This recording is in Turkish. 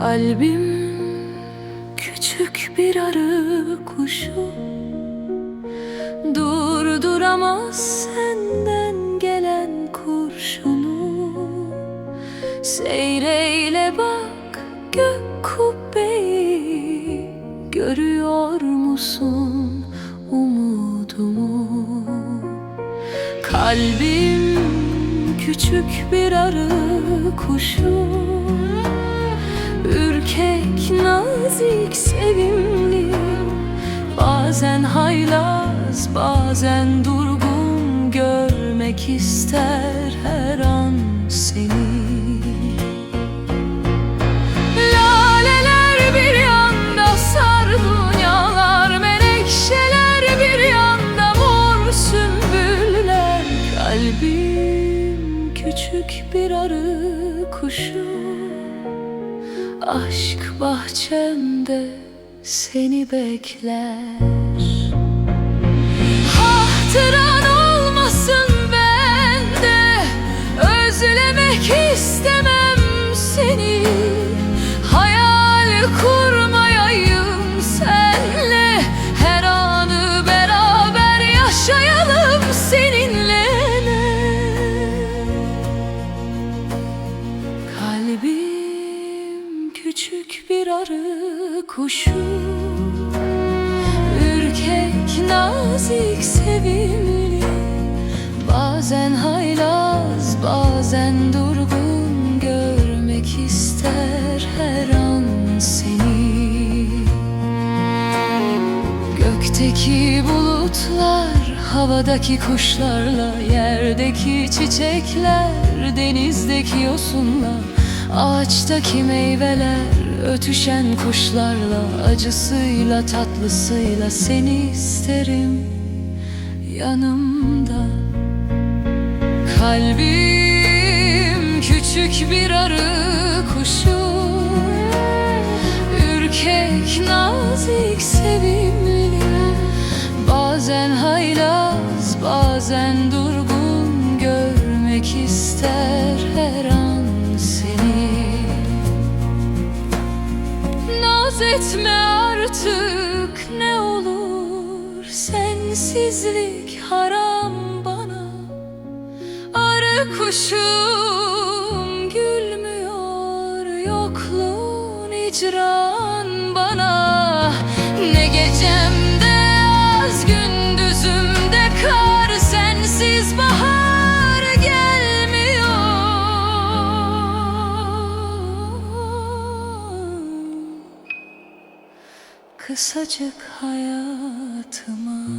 Kalbim küçük bir arı kuşu. Durduramaz senden gelen kurşunu. Seyreyle bak gök kubbeyi. Görüyor musun umudumu? Kalbim küçük bir arı kuşu nazik, sevimli. Bazen haylaz, bazen durgun. Görmek ister her an seni. Küçük bir arı kuşu Aşk bahçemde seni bekler. Hatıran küçük bir arı kuşu. Ürkek, nazik, sevimli. Bazen haylaz, bazen durgun Görmek ister her an seni. Gökteki bulutlar, havadaki kuşlarla Yerdeki çiçekler, denizdeki yosunla Ağaçtaki meyveler, ötüşen kuşlarla Acısıyla tatlısıyla seni isterim yanımda. Kalbim küçük bir arı kuşu Ürkek, nazik, sevimli Naz etme artık. Ne olur Sensizlik haram bana. Arı kuşum gülmüyor Yokluğun icran Kısacık hayatıma